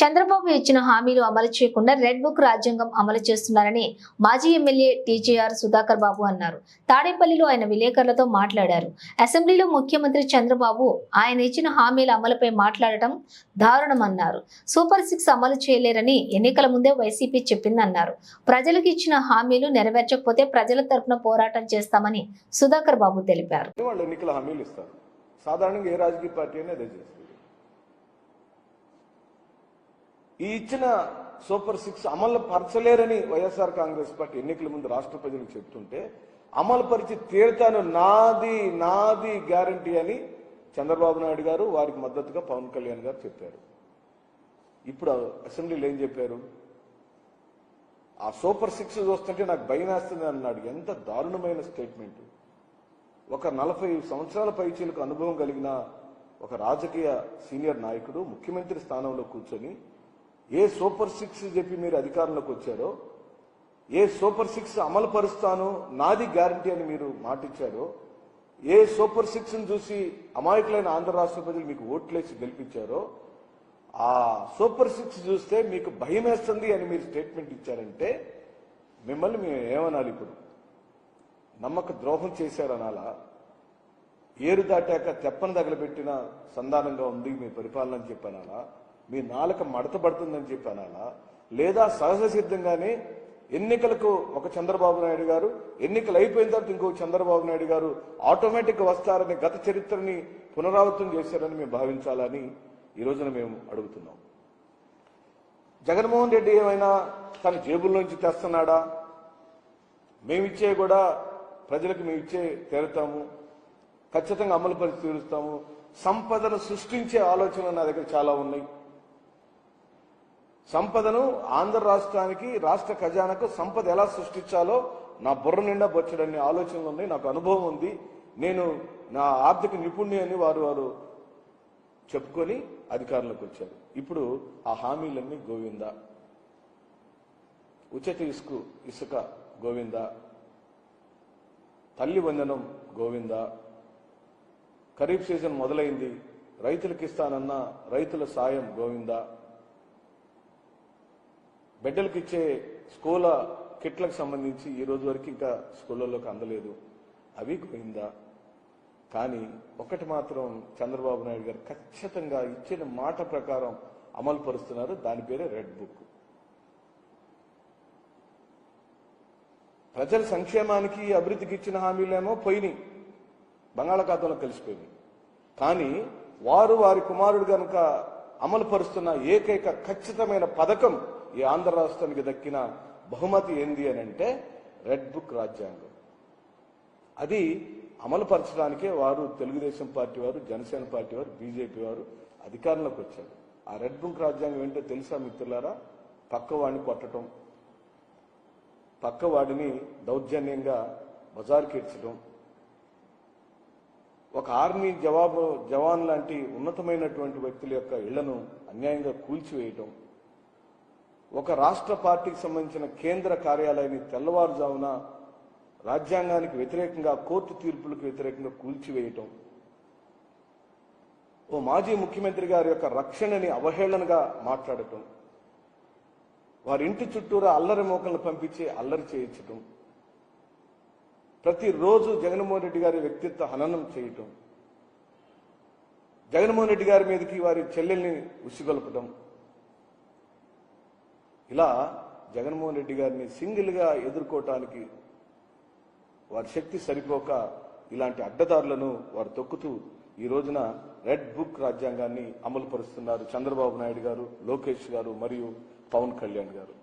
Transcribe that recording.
చంద్రబాబు ఇచ్చిన హామీలు అమలు చేయకుండా రెడ్ బుక్ రాజ్యాంగం అమలు చేస్తున్నారని మాజీ ఎమ్మెల్యే టీజేఆర్ సుధాకర్ బాబు అన్నారు. తాడేపల్లిలో ఆయన విలేకరులతో మాట్లాడారు. అసెంబ్లీలో ముఖ్యమంత్రి చంద్రబాబు ఆయన ఇచ్చిన హామీల అమలుపై మాట్లాడటం దారుణమన్నారు. సూపర్ సిక్స్ అమలు చేయలేరని ఎన్నికల ముందే వైసీపీ చెప్పిందన్నారు. ప్రజలకు ఇచ్చిన హామీలు నెరవేర్చకపోతే ప్రజల తరపున పోరాటం చేస్తామని సుధాకర్ బాబు తెలిపారు. సాధారణంగా ఏ రాజకీయ పార్టీ అనేది చేస్తుంది. ఈ ఇచ్చిన సూపర్ సిక్స్ అమలు పరచలేరని వైఎస్ఆర్ కాంగ్రెస్ పార్టీ ఎన్నికల ముందు రాష్ట్ర ప్రజలకు చెప్తుంటే అమలు పరిచి తీరుతాను నాది నాది గ్యారంటీ అని చంద్రబాబు నాయుడు గారు వారికి మద్దతుగా పవన్ కళ్యాణ్ గారు చెప్పారు. ఇప్పుడు అసెంబ్లీలో ఏం చెప్పారు? ఆ సూపర్ సిక్స్ చూస్తుంటే నాకు భయం వేస్తుంది అన్నాడు. ఎంత దారుణమైన స్టేట్మెంట్. ఒక నలభై సంవత్సరాల పైచీలకు అనుభవం కలిగిన ఒక రాజకీయ సీనియర్ నాయకుడు ముఖ్యమంత్రి స్థానంలో కూర్చొని ఏ సూపర్ సిక్స్ చెప్పి మీరు అధికారంలోకి వచ్చారో ఏ సూపర్ సిక్స్ అమలు పరుస్తాను నాది గ్యారంటీ అని మీరు మాటిచ్చారో ఏ సూపర్ సిక్స్ చూసి అమాయకులైన ఆంధ్ర రాష్ట్ర ప్రజలు మీకు ఓట్లేసి గెలిపించారో ఆ సూపర్ సిక్స్ చూస్తే మీకు భయం వేస్తుంది అని మీరు స్టేట్మెంట్ ఇచ్చారంటే మిమ్మల్ని మేము ఏమనాలి ఇప్పుడు? నమ్మక ద్రోహం చేశారనాలా? ఏరు దాటాక తెప్పను తగలబెట్టిన సంధానంగా ఉంది మీ పరిపాలన అని చెప్పానాలా? మీ నాలుక మడత పడుతుందని చెప్పానాలా లేదా సహజ సిద్ధంగానే ఎన్నికలకు ఒక చంద్రబాబు నాయుడు గారు ఎన్నికలు అయిపోయిన తర్వాత ఇంకో చంద్రబాబు నాయుడు గారు ఆటోమేటిక్ వస్తారని గత చరిత్రని పునరావృతం చేశారని మేము భావించాలని ఈ రోజున మేము అడుగుతున్నాం. జగన్మోహన్ రెడ్డి ఏమైనా తన జేబుల్లోంచి తెస్తున్నాడా? మేమిచ్చే కూడా ప్రజలకు మేము ఇచ్చే తీరుతాము ఖచ్చితంగా అమలు పరిచి తీరుస్తాము. సంపదను సృష్టించే ఆలోచనలు నా దగ్గర చాలా ఉన్నాయి. సంపదను ఆంధ్ర రాష్ట్రానికి రాష్ట్ర ఖజానాకు సంపద ఎలా సృష్టించాలో నా బుర్ర నిండా బొచ్చడన్ని ఆలోచనలు ఉన్నాయి నాకు అనుభవం ఉంది. నేను నా ఆర్థిక నిపుణ్య అని వారు వారు చెప్పుకొని అధికారంలోకి వచ్చారు. ఇప్పుడు ఆ హామీలన్నీ గోవింద. ఉచిత ఇసుకు ఇసుక గోవింద. తల్లి వందనం గోవింద. ఖరీఫ్ సీజన్ మొదలైంది. రైతులకు ఇస్తానన్న రైతుల సాయం గోవిందా. బిడ్డలకు ఇచ్చే స్కూల కిట్లకు సంబంధించి ఈ రోజు వరకు ఇంకా స్కూళ్ళలోకి అందలేదు. అవి పోయిందా? కానీ ఒకటి మాత్రం చంద్రబాబు నాయుడు గారు ఖచ్చితంగా ఇచ్చిన మాట ప్రకారం అమలు పరుస్తున్నారు. దాని పేరే రెడ్ బుక్. ప్రజల సంక్షేమానికి అభివృద్ధికి ఇచ్చిన హామీలేమో పోయినాయి. బంగాళాఖాతంలో కలిసిపోయినాయి. కానీ వారు వారి కుమారుడు కనుక అమలు పరుస్తున్న ఏకైక ఖచ్చితమైన పథకం ఈ ఆంధ్ర రాష్ట్రానికి దక్కిన బహుమతి ఏంది అని అంటే రెడ్ బుక్ రాజ్యాంగం. అది అమలు పరచడానికే వారు తెలుగుదేశం పార్టీ వారు జనసేన పార్టీ వారు బీజేపీ వారు అధికారంలోకి వచ్చారు. ఆ రెడ్ బుక్ రాజ్యాంగం ఏంటో తెలుసా మిత్రులారా? పక్కవాడిని కొట్టడం పక్కవాడిని దౌర్జన్యంగా బజార్కి ఇడ్చడం ఒక ఆర్మీ జవాబు జవాన్ లాంటి ఉన్నతమైనటువంటి వ్యక్తుల యొక్క ఇళ్ళను అన్యాయంగా కూల్చివేయటం ఒక రాష్ట్ర పార్టీకి సంబంధించిన కేంద్ర కార్యాలయాన్ని తెల్లవారుజామున రాజ్యాంగానికి వ్యతిరేకంగా కోర్టు తీర్పులకు వ్యతిరేకంగా కూల్చివేయటం. ఓ మాజీ ముఖ్యమంత్రి గారి యొక్క రక్షణని అవహేళనగా మాట్లాడటం. వారి ఇంటి చుట్టూరా అల్లరి మోకలను పంపించి అల్లరి చేయించటం. ప్రతిరోజు జగన్మోహన్ రెడ్డి గారి వ్యక్తిత్వ హననం చేయటం. జగన్మోహన్ రెడ్డి గారి మీదకి వారి చెల్లెల్ని ఉసిగొల్పటం. ఇలా జగన్మోహన్ రెడ్డి గారిని సింగిల్గా ఎదుర్కోవటానికి వారి శక్తి సరిపోక ఇలాంటి అడ్డదారులను వారు తొక్కుతూ ఈ రోజున రెడ్ బుక్ రాజ్యాంగాన్ని అమలు పరుస్తున్నారు చంద్రబాబు నాయుడు గారు లోకేష్ గారు మరియు పవన్ కళ్యాణ్ గారు.